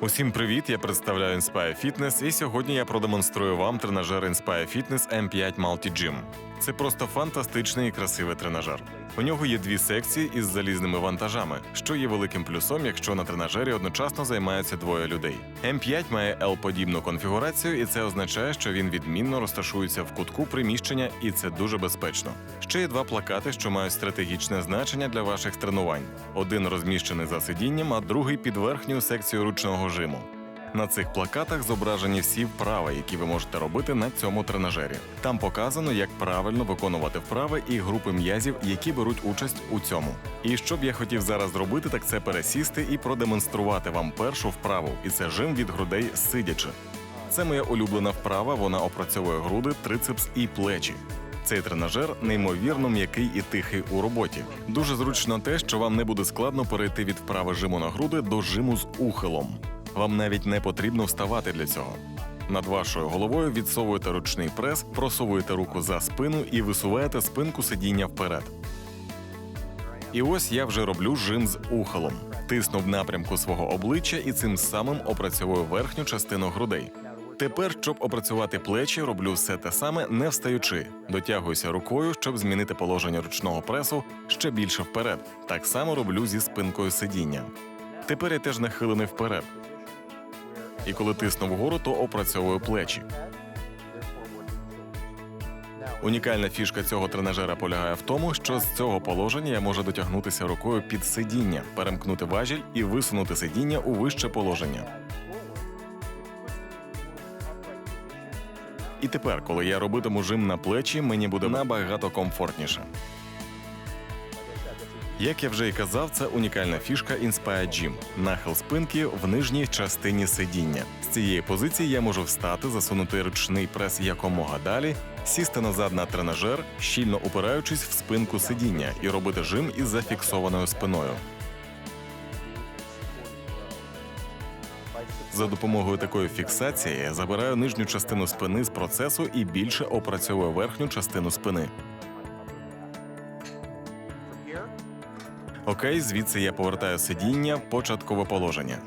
Усім привіт! Я представляю Inspire Fitness і сьогодні я продемонструю вам тренажер Inspire Fitness M5 Multi Gym. Це просто фантастичний і красивий тренажер. У нього є дві секції із залізними вантажами, що є великим плюсом, якщо на тренажері одночасно займаються двоє людей. М5 має L-подібну конфігурацію, і це означає, що він відмінно розташується в кутку приміщення, і це дуже безпечно. Ще є два плакати, що мають стратегічне значення для ваших тренувань. Один розміщений за сидінням, а другий під верхньою секцією ручного жиму. На цих плакатах зображені всі вправи, які ви можете робити на цьому тренажері. Там показано, як правильно виконувати вправи і групи м'язів, які беруть участь у цьому. І що б я хотів зараз зробити, так це пересісти і продемонструвати вам першу вправу, і це жим від грудей сидячи. Це моя улюблена вправа. Вона опрацьовує груди, трицепс і плечі. Цей тренажер неймовірно м'який і тихий у роботі. Дуже зручно те, що вам не буде складно перейти від вправи жиму на груди до жиму з ухилом. Вам навіть не потрібно вставати для цього. Над вашою головою відсовуєте ручний прес, просовуєте руку за спину і висуваєте спинку сидіння вперед. І ось я вже роблю жим з ухилом. Тисну в напрямку свого обличчя і цим самим опрацьовую верхню частину грудей. Тепер, щоб опрацювати плечі, роблю все те саме, не встаючи. Дотягуюся рукою, щоб змінити положення ручного пресу ще більше вперед. Так само роблю зі спинкою сидіння. Тепер я теж нахилений вперед. І коли тисну вгору, то опрацьовую плечі. Унікальна фішка цього тренажера полягає в тому, що з цього положення я можу дотягнутися рукою під сидіння, перемкнути важіль і висунути сидіння у вище положення. І тепер, коли я робитиму жим на плечі, мені буде набагато комфортніше. Як я вже і казав, це унікальна фішка Inspire Gym – нахил спинки в нижній частині сидіння. З цієї позиції я можу встати, засунути ручний прес якомога далі, сісти назад на тренажер, щільно упираючись в спинку сидіння і робити жим із зафіксованою спиною. За допомогою такої фіксації забираю нижню частину спини з процесу і більше опрацьовую верхню частину спини. Окей, звідси я повертаю сидіння в початкове положення.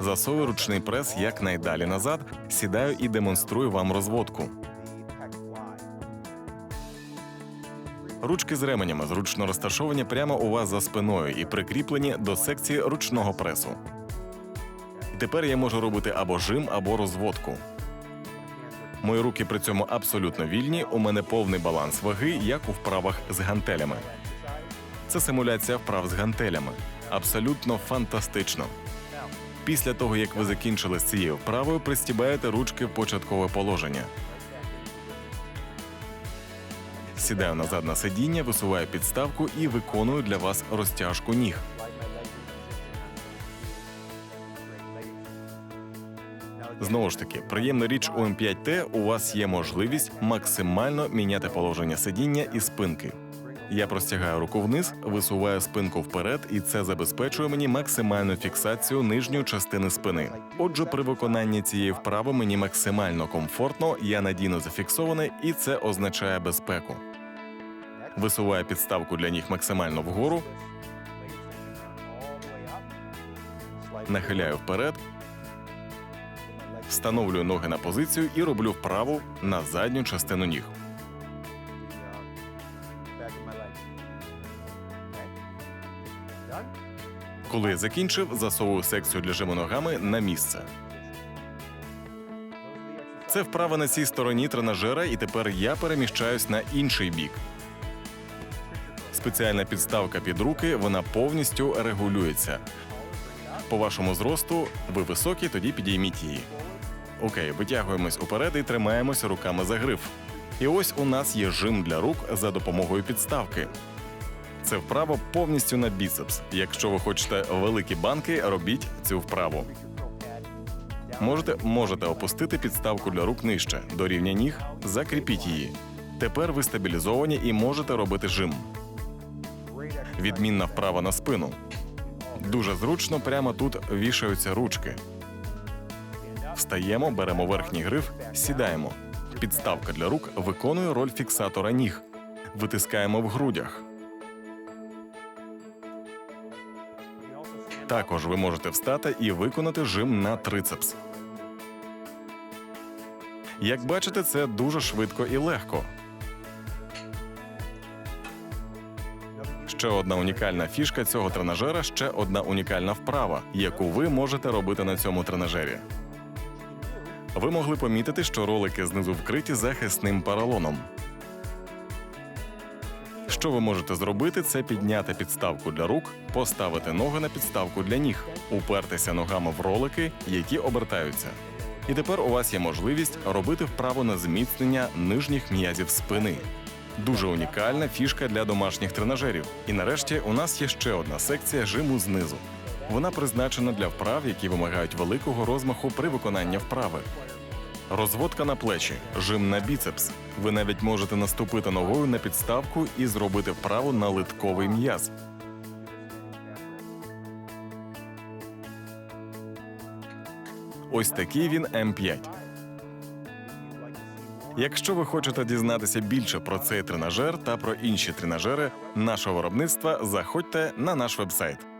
Засовую ручний прес якнайдалі назад, сідаю і демонструю вам розводку. Ручки з ременями зручно розташовані прямо у вас за спиною і прикріплені до секції ручного пресу. Тепер я можу робити або жим, або розводку. Мої руки при цьому абсолютно вільні. У мене повний баланс ваги, як у вправах з гантелями. Це симуляція вправ з гантелями. Абсолютно фантастично. Після того, як ви закінчили з цією вправою, пристібаєте ручки в початкове положення. Сідаю назад на сидіння, висуваю підставку і виконую для вас розтяжку ніг. Знову ж таки, приємна річ у М5Т у вас є можливість максимально міняти положення сидіння і спинки. Я простягаю руку вниз, висуваю спинку вперед, і це забезпечує мені максимальну фіксацію нижньої частини спини. Отже, при виконанні цієї вправи мені максимально комфортно, я надійно зафіксований, і це означає безпеку. Висуваю підставку для ніг максимально вгору, нахиляю вперед, встановлюю ноги на позицію і роблю вправу на задню частину ніг. Коли я закінчив, засовую секцію для жиму ногами на місце. Це вправа на цій стороні тренажера, і тепер я переміщаюсь на інший бік. Спеціальна підставка під руки, вона повністю регулюється. По вашому зросту ви високі, тоді підійміть її. Окей, витягуємось уперед і тримаємося руками за гриф. І ось у нас є жим для рук за допомогою підставки. Це вправо повністю на біцепс. Якщо ви хочете великі банки, робіть цю вправу. Можете, можете опустити підставку для рук нижче до рівня ніг, закріпіть її. Тепер ви стабілізовані і можете робити жим. Відмінна вправа на спину. Дуже зручно, прямо тут вішаються ручки. Встаємо, беремо верхній гриф, сідаємо. Підставка для рук виконує роль фіксатора ніг. Витискаємо в грудях. Також ви можете встати і виконати жим на трицепс. Як бачите, це дуже швидко і легко. Ще одна унікальна фішка цього тренажера ще одна унікальна вправа, яку ви можете робити на цьому тренажері. Ви могли помітити, що ролики знизу вкриті захисним поролоном. Що ви можете зробити, це підняти підставку для рук, поставити ноги на підставку для ніг, упертися ногами в ролики, які обертаються. І тепер у вас є можливість робити вправу на зміцнення нижніх м'язів спини. Дуже унікальна фішка для домашніх тренажерів. І нарешті у нас є ще одна секція жиму знизу. Вона призначена для вправ, які вимагають великого розмаху при виконанні вправи. Розводка на плечі, жим на біцепс. Ви навіть можете наступити ногою на підставку і зробити вправу на литковий м'яз. Ось такий він М5. Якщо ви хочете дізнатися більше про цей тренажер та про інші тренажери нашого виробництва, заходьте на наш вебсайт.